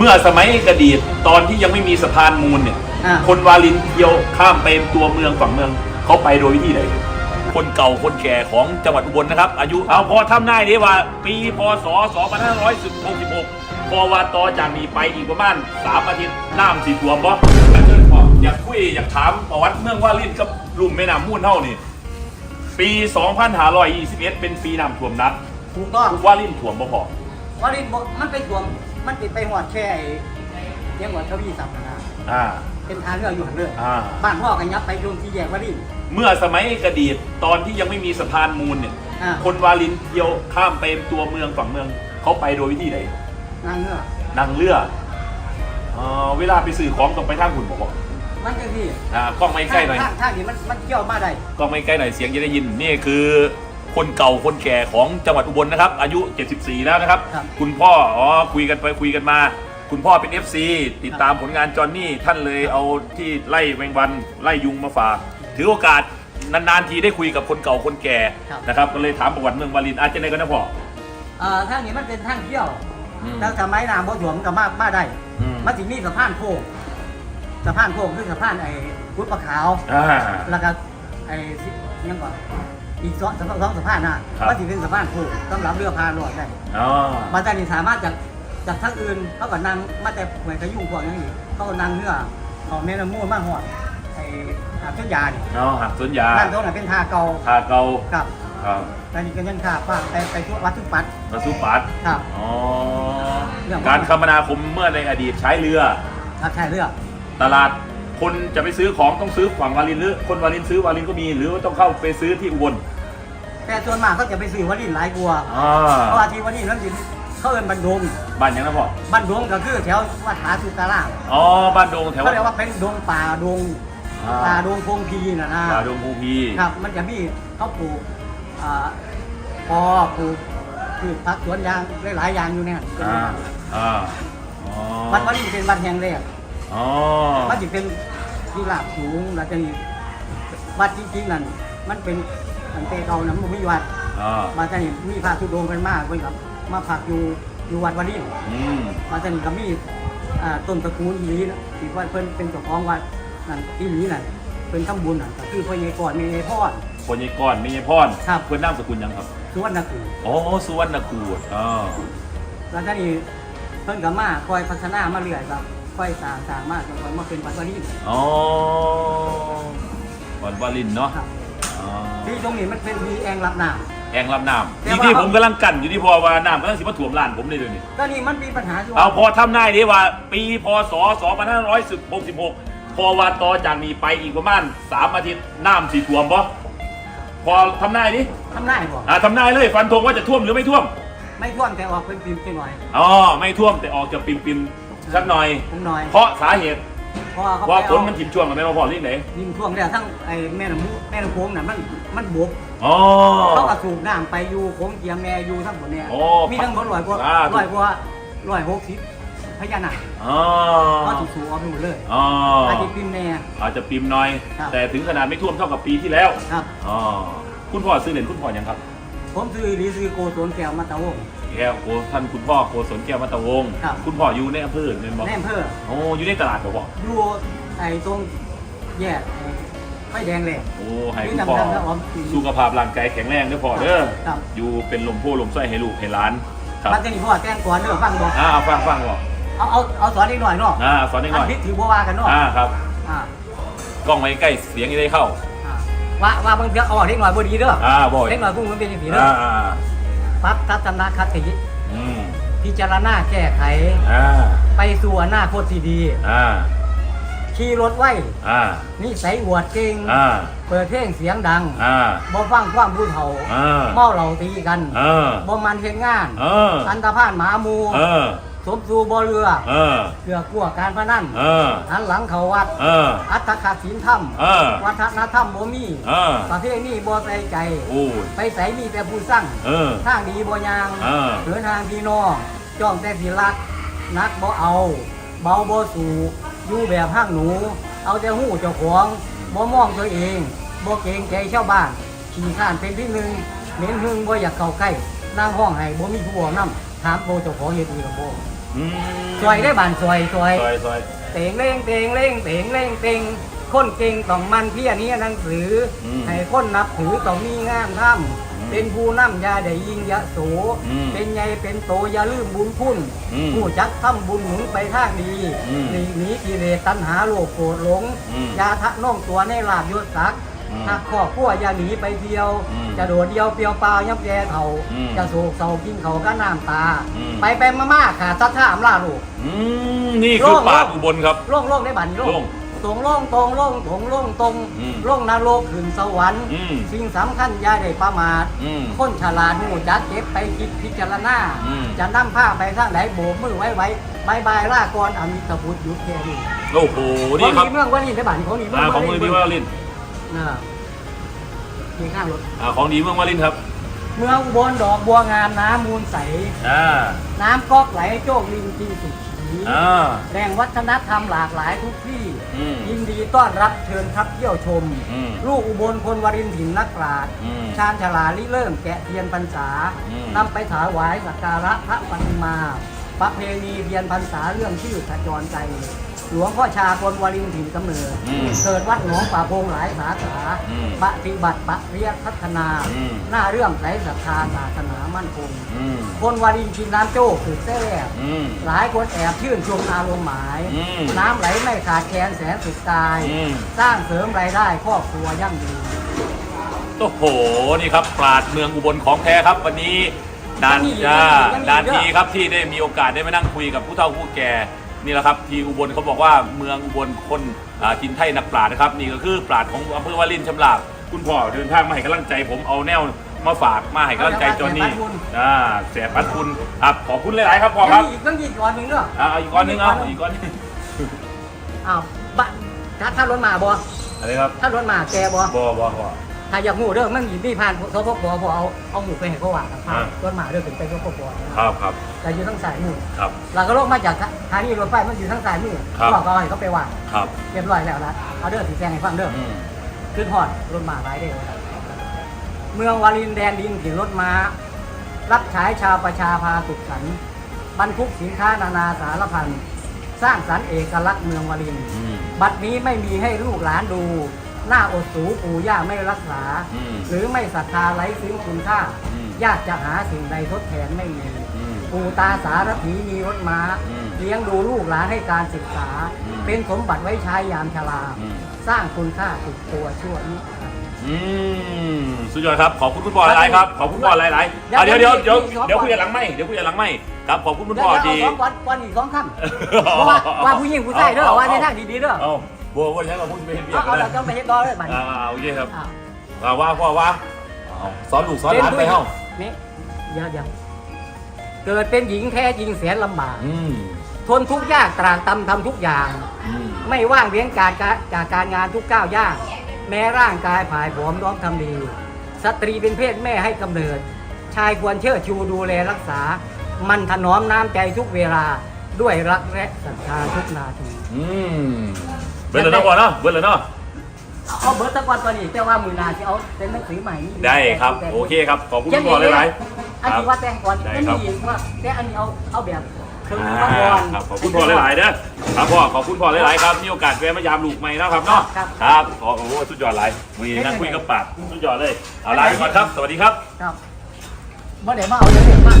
เมื่อสมัยกระดีตตอนที่ยังไม่มีสะพานมูลเนี่ย อ่า คนวาลินเที่ยวข้ามไปตัวเมืองฝั่งเมืองเขาไปโดยวิธีไหนคนเก่าคนแก่ของจังหวัดอุบลนะครับ อายุเอาพอทำได้ดีว่า ปีพศ 2566 พอวาตอจากนี้ไปอีกประมาณสามอาทิตย์น้ำสีท่วมบ่อยากคุยอยากถามประวัติเมืองวาลินกับลุ่มแม่น้ำมูลเท่านี่ปี 2521 เป็นปีน้ำท่วมหนักถูกต้องวาลินท่วมบ่พอ วารินบอกมันไปถ่วง มันติดไปหอดแค่ไอ้เรียกว่าทวีสัพนะอ่า เป็นทางเรืออยู่หันเรืออ่า บ้านพ่อกันยับไปโดนที่แยกวาริน เมื่อสมัยกระดีตตอนที่ยังไม่มีสะพานมูลเนี่ย อ่า คนวาลินเที่ยวข้ามไปตัวเมืองฝั่งเมือง เขาไปโดยวิธีไหนนางเรือนั่งเรือเอ่อเวลาไปสื่อของต้องไปทางหุ่นบอกบอกมันจะที่อ่ากล้องไม่ใกล้หน่อย ทางทางนี้มันมันเกี่ยวมาได้ กล้องไม่ใกล้หน่อยเสียงจะได้ยิน นี่คือ คนเก่าคนแก่ของจังหวัดอุบลนะครับ อายุ 74 แล้วนะครับ ครับ คุณพ่ออ๋อคุยกันไปคุยกันมา คุณพ่อเป็น FC ติดตามผลงานจอห์นนี่ท่านเลยเอาที่ไล่แมงวันไล่ยุงมาฝากถือโอกาสนานๆทีได้คุยกับคนเก่าคนแก่นะครับก็เลยถามประวัติเมืองวาลินอาจจะในกันนะพ่อเอ่อทางนี้มันเป็นทางเที่ยวอืม แล้วสมัยน้ำบ่ถ่วมนก็มามาได้อืมมันสิมีสะพานโค้งสะพานโค้งคือสะพานไอ้กุดปลาขาว อ่า แล้วก็ไอ้ที่ยังก่อน อีกสองสองสองสะพานน่ะครับมันสิเป็นสะพานโค้งสำหรับเรือพายรอดได้อ๋อมาจากนี่สามารถจากจากทางอื่นเขาก็นั่งมาแต่หวยกระยุ่งพวกอย่างนี้เขาก็นั่งเรือเขาแม่น้ำมูลมาหอดไอ้หาดเชือกยานี่อ๋อหักสวนยานั่นตรงนั้นเป็นทาเก่าทาเกาครับครับแล้วนี่ก็ยังขาป้าไปไปทั่ววัดทุกปัดมาสุปัดครับอ๋อเรื่องการคมนาคมเมื่อในอดีตใช้เรือครับใช่เรือ ตลาด คนจะไปซื้อของต้องซื้อฝั่งวาลินหรือคนวาลินซื้อวาลินก็มีหรือว่าต้องเข้าไปซื้อที่อุบลแต่ส่วนมากเขาจะไปซื้อวัดดินหลายกลัวาอ่าเพราะว่าที่วัดดินนั้นสิเขาเอินบันดงบ้านยังนะพ่อบันดงก็คือแถววัดผาสุตาราอ๋อบ้านดงแถวเขาเรียกว่าเป็นดงป่าดงอ่าป่าดงพงพีนะนะป่าดงภูพีครับ มันจะมีเขาปลูกอ่าปอปลูกพืชผักสวนยางหลายๆอย่างอยู่เนี่ยอ่าอ่าอ๋อมันมันจะเป็นวันแห่งแรกอ๋อมันจะเป็น ที่ราบสูงแล้วจะมีวัดจริงๆนั่นมันเป็นตั้งแต่เก่านะมันไม่มีวัดอ่ามาจะนี่มีพระธุดงค์กันมากเว้ยครับมาพักอยู่อยู่วัดวันนี้อืมมาจะนี่ก็มีอ่าต้นตระกูลอีหลีนะที่ว่าเพิ่นเป็นเจ้าของวัดนั่นอีหลีนั่นเป็นทำบุญน่ะก็คือพ่อใหญ่ก่อนแม่ใหญ่พ่อ คนยายก้อนไม่ยายพรครับ เพื่อนนามสกุลยังครับสุวรรณกูอ๋อสุวรรณคูดอ๋อแล้วก็นี่เพิ่นก็มาคอยพัฒนามาเรื่อยครับ คอยสร้างสร้างมาจนกว่ามาเป็นวัดวันนี้อ๋อวันวาลินเนาะครับอ๋อที่ตรงนี้มันเป็นมีแองรับน้ แองลำน้ำแต่ที่ว่าที่ผมกำลังกั้นอยู่ที่พอว่าน้ำกำลังสิมาถ่วมร้านผมเลยเดี๋ยวนี้ำก็นี่มันมีปัญหาอยู่เอาพอทำได้ดีว่า ปีพศ2566 พอวาตอจากนี้ไปอีกประมาณ3อาทิตย์น้ำสีท่วมปะพอทำได้ดิทำได้บ่อ่าทำได้เลยฟันธงว่าจะท่วมหรือไม่ท่วม ไม่ท่วมแต่ออกเป็นปิมๆหน่อย อ๋อไม่ท่วมแต่ออกจะปิมปิมๆ สักหน่อยผมหน่อย เพราะสาเหตุเพราะว่าเขาว่าไปฝนเอามันถิ่มช่วงกันไหมว่าพอที่ไหนยิงท่วมแล้วทั้งไอ้แม่น้ำมูแม่น้ำโขงน่ะมันมันบกอ๋อ เขาก็สูบน้ำไปอยู่โขงเจียมแม่อยู่ทั้งหมดเนี่ยโอ้มีทั้งหมดร้อยกว่าอ่าร้อยกว่าร้อยหกสิบพญานาคอ๋อเขาถูกสูบออกไปหมดเลยอ๋ออาจจะปิมแม่อาจจะปิมหน่อย ครับ แต่ถึงขนาดไม่ท่วมเท่ากับปีที่แล้วครับ อ๋อคุณพ่อซื้อเหรียญคุณพ่อยังครับ ผมซื้อหรือซื้อโกโซนแก้วมาตะวง แก้วโกท่านคุณพ่อโกศลแก้วมัตตวงศ์ครับ คุณพ่ออยู่ในอำเภอเนี่ยบอกแน่อำเภอโอ้อยู่ในตลาดบอกบอกอยู่ไอ้ตรงแยกไอ้ไฟแดงเลยโอ้ให้นี่คุณจำพ่อจำได้อ๋อสุขภาพร่างกายแข็งแรงเด้อพ่อเด้อครับ อยู่เป็นลมโพลมไส้ให้ลูกให้หลานครับมันจะมีพ่อแต่งก่อนเด้อฟังบอกอ่าฟังฟังบอกเอาเอาเอาสอนนิดหน่อยเนาะอ่าสอนนิดหน่อยอัพิษถือบัวว่ากันเนาะอ่าครับอ่ากล้องไว้ใกล้เสียงจะได้เข้าอ่า ว่าว่าบางเทีเอาออกเล็กหน่อยบ่ดีเด้ออ่าบ่อยเล็กหน่อยพวกมันเป็นอย่างนี้เด้ออ่าอ่าปั๊บทัศนคติอืมพิจารณาแก้ไขอ่าไปสู่อนาคตที่ดีอ่าขี่รถไว้อ่านิสัยอวดเก่งอ่าเปิดเพลงเสียงดังอ่าบ่ฟังความผู้เฒ่าอ่าเมาเหล่าตีกันเออบ่มันเฮ็ดงานเอออันตรพานหมาหมูเออ สมสู่บ่เรือเออ เกือกกลัวการพนันเออ หันหลังเขาวัด เออ อัตถคศีลธรรม เออ วัฒนธรรมบ่มีเออ ประเภทนี้บ่ใส่ใจ โอ้ย ไปใส่มีแต่ผู้สร้างเออ ทางดีบ่ยางเออ เดินทางพี่น้องจ้องแต่สิรัก นักบ่เอา เบาบ่สู่อยู่แบบห้างหนู เอาแต่หู้เจ้าของบ่มองตัวเองบ่เกรงใจชาวบ้านขี้ข้านเป็นที่หนึ่งเหม็นหึงบ่อยากเข้าใกล้นั่งห้องให้บ่มีผู้บอกนำถามโบเจ้าของเฮ็ดอีกบ่อืม ซอยได้บานซอยซอย ซอยซอยเตงเล่งเตงเล่งเตงเล่งเตงคนเก่งต้องมันเพียรนี้หนังสืออมให้คนนับถือต้องมีงามถ้มำเป็นผู้นำอยาได้ยิงยะโสอืมเป็นใหญ่เป็นโตอย่าลืมบุญคุณอืมผู้จักทำบุญหนุนไปทางดีอืมหลีกหนีกิเลสตัณหาโลภโกรธหลงอืมอยาทะน่องตัวในลาบยศศักดิ์ อืมหักข้อขั้วอย่าหนีไปเที่ยว อืมจะโดดเดียวเปลียวเปล่ายับแย่เท่าอืมจะโศกเศร้ากินเขาก็น้ำตา อืม ไปไปมามาขาดสัทธามล่าลูก อืมนี่คือโล่งป่าโล่งอุบลครับ โล่งโล่งได้บันโล่โล่งงตรงโล่งตรงโล่งตรงโล่งตรงอืม โล่งนรกขึ้นสวรรค์ อืมสิ่งสำคัญอย่าได้ประมาท อืม คนฉลาดหูจักเก็บไปคิดพิจารณา อืม จะนำผ้าไปทางไหนโบกมือไว้ไว้บายบายล่ากรอมิตพุทธยุทธแค่นี้โอ้โหของนี่ครับดีเมืองวารินได้บันของดีเมืองอ่าของมือดีเมืองวาลิน น่ะมีข้างรถ อ่าของดีเมืองวาลินครับ เมืองอุบลดอกบัวงามน้ำมูลใส อ่า น้ำก๊อกไหลโจกลิงจีสุขี อ่า แหล่งวัฒนธรรมหลากหลายทุกที่ อืมยินดีต้อนรับเชิญครับเที่ยวชม อืมลูกอุบลคนวรินทร์ถิ่นนักปราชญ์อืมชาญฉลาลิเริ่มแกะเทียนพรรษาอืม นำไปถวายสักการะพระปฏิมา ประเพณีเทียนพรรษาเรื่องชื่อขจรใจ หลวงพ่อชาคนวรินทร์ถิ่นกำเนิดอืมเกิดวัดหนองป่าพงหลายสาขาอืมปฏิบัติปฏิยัติพัฒนา อืม หน้าเรื่องใสศรัทธาศาสนามั่นคง อืมคนวารินกินน้ำโจ้คือแท้อืม หลายคนแอบชื่นชมอารมณ์หมาย อืมน้ำไหลไม่ขาดแคลนแสนสุดกาย อืม สร้างเสริมรายได้ครอบครัวยั่งยืน โอ้โห นี่ครับปราดเมืองอุบลของแท้ครับ วันนี้นานยังมีอีกอ่ายังมีอีกนานทีครับที่ได้มีโอกาสได้มานั่งคุยกับผู้เฒ่าผู้แก่ นี่แหละครับที่อุบลเขาบอกว่าเมืองอุบลคนอ่าทินไทยนักปราดนะครับ นี่ก็คือปราดของอำเภอวารินชำราบคุณพ่อเดินทางมาให้กำลังใจผมเอาแนวมาฝากมาให้กำลังใจจอห์นนี่อ่าแสบพัดคุณครับขอบคุณหลาย ๆ ครับพ่อคยัรังบมีอีกต้องอีกก่อนหนึ่งเด้ออ่าอีกก้อนหนึงเอาอีกก้อนหนึงอ้าวบ้านถ้าถ้ารถมาบ่อะไรครับถ้ารถมาแกบ่บอบอบ่ ถ้าอยากหูเด้อมันหยิบมีผ่านสพปพอเอาเอาหมูไปให้เขาว่ากันผ่านอ่ารถมาเด้อถึงไปสพปนะครับครับ แต่อยู่ทั้งสายมือครับเราก็ลงมาจากทางนี้รถไฟมันอยู่ทั้งสายมือครับ บอกเขาให้เขาไปวางครับเรียบร้อยแล้วนะเอาเด้อสีแซงให้ฟังเด้ออืมขึ้นหอดรถมาหลายเด้อเมืองวารินแดนดินถิ่นรถม้ารับใช้ชาวประชาพาสุขสันต์บรรทุกสินค้านานาสารพันสร้างสรรค์เอกลักษณ์เมืองวาริน อืม บัดนี้ไม่มีให้ลูกหลานดู หน้าอดสูปู่ย่าไม่รักษา อืมหรือไม่ศรัทธาไร้ซึ้งคุณค่าอืม ยากจะหาสิ่งใดทดแทนไม่มี อืม ปู่ตาสารถีมีรถม้า อืมเลี้ยงดูลูกหลานให้การศึกษา อืม เป็นสมบัติไว้ใช้ยามชรา อืม สร้างคุณค่าติดตัวชั่วนิรันดร์ อืมสุดยอดครับขอบคุณคุณพ่อหลายๆครับขอบคุณพ่อหลายๆอะเดี๋เดี๋ยยววเดี๋ยวเดี๋ยวเดี๋ยวเดี๋ยวคุยกันหลังไม่เดี๋ยวคุยกันหลังไม่ครับขอบคุณคุณพ่อเดี๋ที่ยวเอาสองวันวันอีกสองคำเพราะว่าว่าผู้หญิงผู้ชายเด้อว่าในทางดีๆเด้อ เอา บัววันนี้เราพูดไปเห็นเบียเอาร์เอากันเรานะจะไปเฮ็ดดอเลยบัดนี้อ่าโอเคครับอ้าวอ่าว่าพ่อว่าเอาสอนลูกสอนหลานไปเฮ้านี่เดี๋ยวเดี๋ยวเกิดเป็นหญิงแท้จริงแสนลำบาก อืมทนทุกข์ยากตรากตำทำทุกอย่าง อืมไม่ว่างเว้นการการจากการงานทุกก้าวย่าง แม้ร่างกายผายผอมร้องทำดี สตรีเป็นเพศแม่ให้กำเนิด ชายควรเชิดชูดูแลรักษา มันถนอมน้ำใจทุกเวลาด้วยรักและศรัทธาทุกนาที อืมเบิร์ดเลยเนาะพ่อเนาะเบิร์ดเลยเนาะเอาเบิร์ตตะกอนตัวนี้แต่ว่ามือหนาจะเอาเป็นหนังสือใหม่นี่ได้ครับแต่โอเคครับขอบคุณเขีคุยนณพ่อหลายอันนี้ว่าแต่งก่อนได้มันครับมีอีกว่าแต่อันนี้เอาเอาแบบเครื่องๆมืออ่ามาก่อนครับขอบคุณพ่อหลายๆเด้อครับพ่อขอบคุณพ่อหลายๆครับมีโอกาสแวะมายามลูกใหม่นะครับเนาะครับครับขอโอ้โหสุดยอดหลายมีนั่งคุยกับปากสุดยอดเลยเอาลาไปก่อนครับ สวัสดีครับครับเมื่อไหร่มาเอาเดี๋ยวเดี๋ยวมา